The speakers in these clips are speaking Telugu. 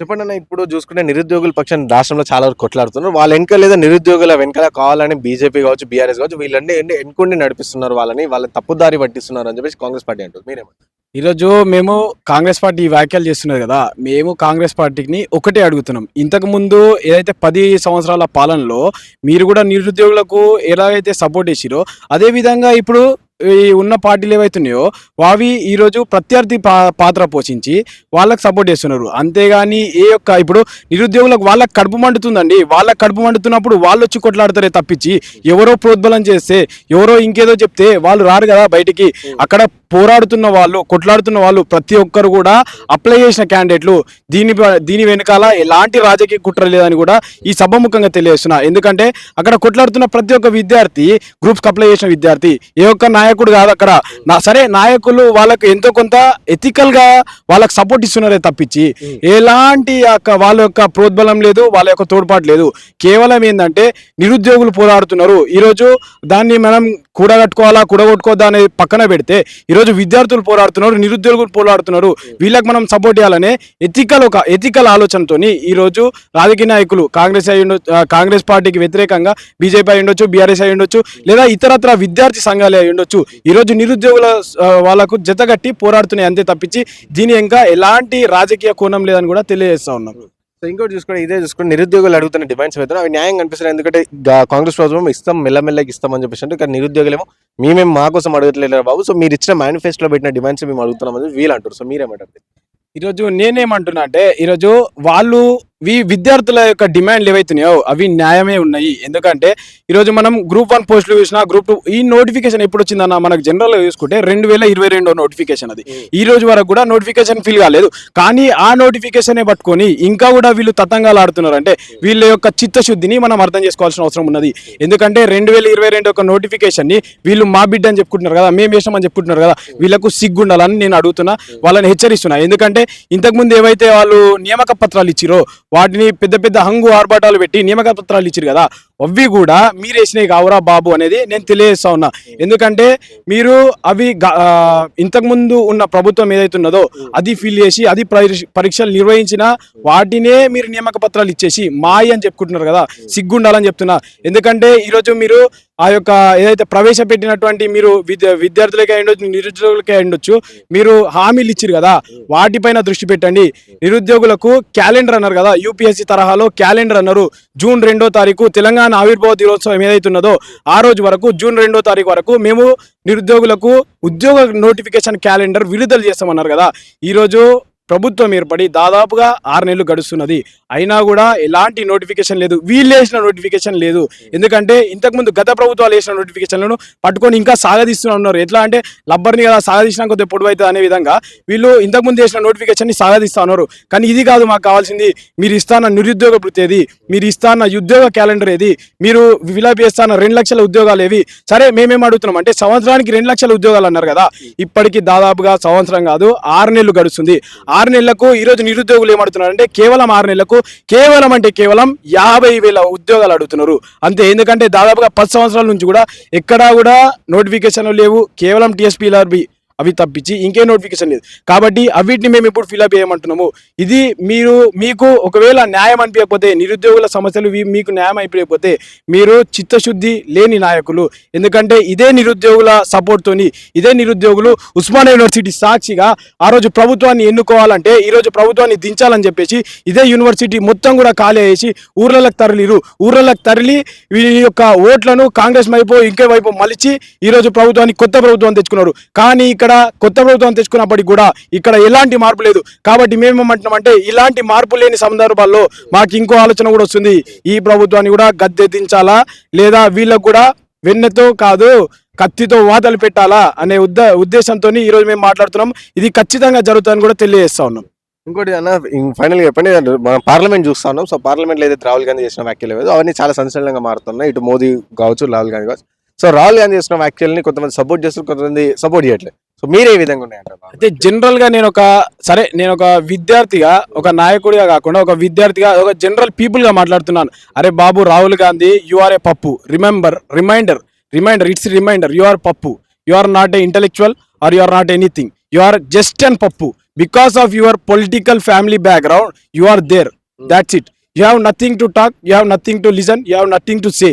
చెప్పండి అన్న ఇప్పుడు చూసుకుంటే నిరుద్యోగుల పక్షాన్ని రాష్ట్రంలో చాలా వరకు కొట్లాడుతున్నారు. వాళ్ళ వెనక లేదా నిరుద్యోగుల వెనకాల కావాలని బీజేపీ కావచ్చు బీఆర్ఎస్ కావచ్చు వీళ్ళన్నీ ఎన్నుకుండి నడిపిస్తున్నారు వాళ్ళని వాళ్ళని తప్పుదారి పట్టిస్తున్నారు అని చెప్పేసి కాంగ్రెస్ పార్టీ అంటారు మీరేమంటారు? ఈరోజు మేము కాంగ్రెస్ పార్టీ వ్యాఖ్యలు చేస్తున్నది కదా మేము కాంగ్రెస్ పార్టీని ఒకటే అడుగుతున్నాం. ఇంతకు ముందు ఏదైతే పది సంవత్సరాల పాలనలో మీరు కూడా నిరుద్యోగులకు ఎలాగైతే సపోర్ట్ చేసిరో అదే విధంగా ఇప్పుడు ఈ ఉన్న పార్టీలు ఏవైతున్నాయో అవి ఈరోజు ప్రత్యర్థి పా పాత్ర పోషించి వాళ్ళకి సపోర్ట్ చేస్తున్నారు. అంతేగాని ఏ యొక్క ఇప్పుడు నిరుద్యోగులకు వాళ్ళకి కడుపు మండుతుందండి. వాళ్ళకి కడుపు మండుతున్నప్పుడు వాళ్ళు వచ్చి కొట్లాడతారే తప్పించి ఎవరో ప్రోద్బలం చేస్తే ఎవరో ఇంకేదో చెప్తే వాళ్ళు రారు కదా బయటికి. అక్కడ పోరాడుతున్న వాళ్ళు కొట్లాడుతున్న వాళ్ళు ప్రతి ఒక్కరు కూడా అప్లై చేసిన క్యాండిడేట్లు దీని దీని వెనకాల ఎలాంటి రాజకీయ కుట్ర లేదని కూడా ఈ సభముఖంగా తెలియజేస్తున్నా. ఎందుకంటే అక్కడ కొట్లాడుతున్న ప్రతి ఒక్క విద్యార్థి గ్రూప్స్కి అప్లై చేసిన విద్యార్థి ఏ ఒక్క నాయకుడు కాదు అక్కడ. నా సరే నాయకులు వాళ్ళకు ఎంతో కొంత ethical గా వాళ్ళకి సపోర్ట్ ఇస్తున్నారే తప్పించి ఎలాంటి యొక్క వాళ్ళ యొక్క ప్రోద్బలం లేదు వాళ్ళ యొక్క తోడ్పాటు లేదు. కేవలం ఏంటంటే నిరుద్యోగులు పోరాడుతున్నారు. ఈరోజు దాన్ని మనం కూడగట్టుకోవాలా కూడగొట్టుకోవద్దా అనేది పక్కన పెడితే ఈరోజు విద్యార్థులు పోరాడుతున్నారు నిరుద్యోగులు పోరాడుతున్నారు. వీళ్ళకి మనం సపోర్ట్ చేయాలనే ఎథికల్ ఒక ఎథికల్ ఆలోచనతోని ఈరోజు రాజకీయ నాయకులు కాంగ్రెస్ అయి కాంగ్రెస్ పార్టీకి వ్యతిరేకంగా బీజేపీ అయి ఉండొచ్చు బీఆర్ఎస్ అయి ఉండొచ్చు లేదా ఇతరత్ర విద్యార్థి సంఘాలే అయి ఉండొచ్చు ఈరోజు నిరుద్యోగుల వాళ్ళకు జతగట్టి పోరాడుతున్నాయి అంతే తప్పించి దీని ఇంకా ఎలాంటి రాజకీయ కోణం లేదని కూడా తెలియజేస్తా ఉన్నాం. సో ఇంకోటి చూసుకుంటే ఇదే చూసుకుంటే నిరుద్యోగులు అడుగుతున్న డిమాండ్స్ అయితే అవి న్యాయం కనిపిస్తున్నాయి ఎందుకంటే కాంగ్రెస్ ప్రభుత్వం ఇస్తాం మెల్లమెల్లకి ఇస్తామని చెప్పేసి అంటే కానీ నిరుద్యోగులేమో మేమేం మా కోసం అడగట్లేదు బాబు. సో మీరు ఇచ్చిన మేనిఫెస్టోలో పెట్టిన డిమాండ్స్ మేము అడుగుతున్నామని వీళ్ళు అంటారు సో మీరేమంటారు? ఈరోజు నేనేమంటున్నా అంటే ఈరోజు వాళ్ళు వి విద్యార్థుల యొక్క డిమాండ్లు ఏవైతున్నాయో అవి న్యాయమే ఉన్నాయి. ఎందుకంటే ఈరోజు మనం గ్రూప్ వన్ పోస్టులు చూసినా గ్రూప్ టూ ఈ నోటిఫికేషన్ ఎప్పుడు వచ్చిందన్న మనకు జనరల్గా చూసుకుంటే రెండు వేల ఇరవై రెండో నోటిఫికేషన్ అది. ఈ రోజు వరకు కూడా నోటిఫికేషన్ ఫిల్ కాలేదు. కానీ ఆ నోటిఫికేషనే పట్టుకొని ఇంకా కూడా వీళ్ళు తతంగాలు ఆడుతున్నారు అంటే వీళ్ళ యొక్క చిత్తశుద్ధిని మనం అర్థం చేసుకోవాల్సిన అవసరం ఉన్నది. ఎందుకంటే రెండు వేల ఇరవై రెండు ఒక నోటిఫికేషన్ని వీళ్ళు మా బిడ్డ అని చెప్పుకుంటున్నారు కదా మేము చేసామని చెప్పుకుంటున్నారు కదా వీళ్ళకు సిగ్గుండాలని నేను అడుగుతున్నా వాళ్ళని హెచ్చరిస్తున్నా. ఎందుకంటే ఇంతకుముందు ఏవైతే వాళ్ళు నియామక పత్రాలు ఇచ్చిరో వాటిని పెద్ద పెద్ద హంగు ఆర్భాటాలు పెట్టి నియామక పత్రాలు ఇచ్చిరు కదా. అవి కూడా మీరు వేసినవి కావురా బాబు అనేది నేను తెలియజేస్తా ఉన్నా. ఎందుకంటే మీరు అవి ఇంతకుముందు ఉన్న ప్రభుత్వం ఏదైతే ఉన్నదో అది ఫిల్ చేసి అది పరీక్ష- పరీక్షలు నిర్వహించిన వాటినే మీరు నియామక పత్రాలు ఇచ్చేసి మాయి అని చెప్పుకుంటున్నారు కదా సిగ్గుండాలని చెప్తున్నా. ఎందుకంటే ఈరోజు మీరు ఆ యొక్క ఏదైతే ప్రవేశపెట్టినటువంటి మీరు విద్య విద్యార్థులకే ఉండొచ్చు నిరుద్యోగులకే ఉండొచ్చు మీరు హామీలు ఇచ్చారు కదా వాటిపైన దృష్టి పెట్టండి. నిరుద్యోగులకు క్యాలెండర్ అన్నారు కదా యూపీఎస్సీ తరహాలో క్యాలెండర్ అన్నారు. జూన్ రెండో తారీఖు తెలంగాణ ఆవిర్భావ దినోత్సవం ఏదైతే ఉన్నదో ఆ రోజు వరకు జూన్ రెండో తారీఖు వరకు మేము నిరుద్యోగులకు ఉద్యోగ నోటిఫికేషన్ క్యాలెండర్ విడుదల చేస్తామన్నారు కదా. ఈరోజు ప్రభుత్వం ఏర్పడి దాదాపుగా ఆరు నెలలు గడుస్తున్నది. అయినా కూడా ఎలాంటి నోటిఫికేషన్ లేదు. వీళ్ళు వేసిన నోటిఫికేషన్ లేదు. ఎందుకంటే ఇంతకుముందు గత ప్రభుత్వాలు వేసిన నోటిఫికేషన్లను పట్టుకొని ఇంకా సాగదీస్తూనే ఉన్నారు. ఎట్లా అంటే లబ్బర్ని కదా సాగదీసినా కొద్దిగా పొడవు అవుతుంది అనే విధంగా వీళ్ళు ఇంతకుముందు వేసిన నోటిఫికేషన్ని సాగదీస్తా ఉన్నారు. కానీ ఇది కాదు మాకు కావాల్సింది. మీరు ఇస్తాన నిరుద్యోగ వృత్తి ఏది? మీరు ఇస్తాన్న ఉద్యోగ క్యాలెండర్ ఏది? మీరు విలాప్ చేస్తాన్న రెండు లక్షల ఉద్యోగాలు ఏవి? సరే మేమేం అడుగుతున్నాం అంటే సంవత్సరానికి రెండు లక్షల ఉద్యోగాలు అన్నారు కదా. ఇప్పటికి దాదాపుగా సంవత్సరం కాదు ఆరు నెలలు గడుస్తుంది. ఆరు నెలలకు ఈరోజు నిరుద్యోగులు ఏమడుతున్నారు అంటే కేవలం ఆరు నెలలకు కేవలం అంటే కేవలం యాభై వేల ఉద్యోగాలు అడుగుతున్నారు. అంతే ఎందుకంటే దాదాపుగా పది సంవత్సరాల నుంచి కూడా ఎక్కడా కూడా నోటిఫికేషన్లు లేవు. కేవలం టీఎస్పీఆర్బి అవి తప్పించి ఇంకే నోటిఫికేషన్ లేదు. కాబట్టి అవిటిని మేము ఇప్పుడు ఫిలప్ చేయమంటున్నాము. ఇది మీరు మీకు ఒకవేళ న్యాయం అనిపించకపోతే నిరుద్యోగుల సమస్యలు మీకు న్యాయం అయిపోయకపోతే మీరు చిత్తశుద్ధి లేని నాయకులు. ఎందుకంటే ఇదే నిరుద్యోగుల సపోర్ట్తోని ఇదే నిరుద్యోగులు ఉస్మాన్ యూనివర్సిటీ సాక్షిగా ఆ రోజు ప్రభుత్వాన్ని ఎన్నుకోవాలంటే ఈరోజు ప్రభుత్వాన్ని దించాలని చెప్పేసి ఇదే యూనివర్సిటీ మొత్తం కూడా ఖాళీ చేసి ఊర్లలకు తరలిరు. ఊర్లలకు తరలి వీరి యొక్క ఓట్లను కాంగ్రెస్ వైపు ఇంకే వైపు మలిచి ఈరోజు ప్రభుత్వాన్ని కొత్త ప్రభుత్వం తెచ్చుకున్నారు. కానీ ఇక్కడ కొత్త ప్రభుత్వం తెచ్చుకున్నప్పటికీ కూడా ఇక్కడ ఎలాంటి మార్పు లేదు. కాబట్టి మేము ఏమంటున్నామంటే ఇలాంటి మార్పు లేని సందర్భాల్లో మాకు ఇంకో ఆలోచన కూడా వస్తుంది. ఈ ప్రభుత్వాన్ని కూడా గద్దెదించాలా? లేదా వీళ్ళకు కూడా వెన్నెతో కాదు కత్తితో వాతలు పెట్టాలా? అనే ఉద్ద ఉద్దేశంతో ఈ రోజు మేము మాట్లాడుతున్నాం. ఇది ఖచ్చితంగా జరుగుతుందని కూడా తెలియజేస్తా ఉన్నాం. ఇంకోటి అన్న ఫైనల్గా చెప్పండి. మనం పార్లమెంట్ చూస్తా ఉన్నాం. సో పార్లమెంట్లో ఏదైతే రాహుల్ గాంధీ చేసిన వ్యాఖ్యలు లేదు అవన్నీ చాలా సంచలనంగా మారుతున్నాయి. ఇటు మోదీ కావచ్చు రాహుల్ గాంధీ కావచ్చు. సో రాహుల్ గాంధీ చేసిన వ్యాఖ్యల్ని కొంతమంది సపోర్ట్ చేస్తారు కొంతమంది సపోర్ట్ చేయట్లేదు. సో మీరు ఏ విధంగా ఉన్నాయంట అయితే జనరల్గా నేను ఒక సరే నేను ఒక విద్యార్థిగా ఒక నాయకుడిగా కాకుండా ఒక విద్యార్థిగా ఒక జనరల్ పీపుల్గా మాట్లాడుతున్నాను. అరే బాబు Rahul Gandhi you are a Pappu. Remember reminder reminder it's reminder you are Pappu. You are not a intellectual are you are not anything you are just and Pappu. Because of your political family background you are there that's it you have nothing to talk you have nothing to listen you have nothing to say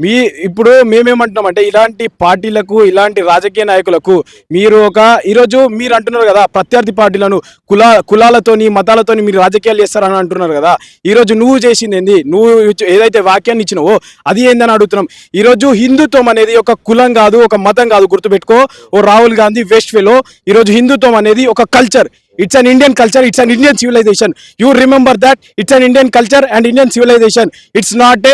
మీ ఇప్పుడు మేమేమంటున్నామంటే ఇలాంటి పార్టీలకు ఇలాంటి రాజకీయ నాయకులకు మీరు ఒక ఈరోజు మీరు అంటున్నారు కదా ప్రత్యర్థి పార్టీలను కుల కులాలతోని మతాలతోని మీరు రాజకీయాలు చేస్తారని అంటున్నారు కదా ఈరోజు నువ్వు చేసింది ఏంది? నువ్వు ఏదైతే వాక్యాన్ని ఇచ్చినావో అది ఏందని అడుగుతున్నాం. ఈరోజు హిందుత్వం అనేది ఒక కులం కాదు ఒక మతం కాదు గుర్తుపెట్టుకో. ఓ రాహుల్ గాంధీ వెస్ట్ ఫెలో. ఈరోజు హిందుత్వం అనేది ఒక culture. It's an Indian culture it's an Indian civilization you remember that it's an Indian culture and Indian civilization it's not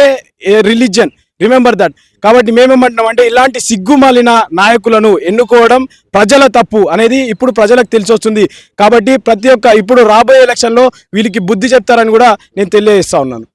a religion remember that కాబట్టి మేమేమంటున్నాం అంటే ఇలాంటి సిగ్గుమాలిన నాయకులను ఎన్నుకోవడం ప్రజల తప్పు అనేది ఇప్పుడు ప్రజలకు తెలిసొస్తుంది. కాబట్టి ప్రతి ఒక్క ఇప్పుడు రాబోయే ఎలక్షన్లో వీళ్ళకి బుద్ధి చెప్తారని కూడా నేను తెలియజేస్తా ఉన్నాను.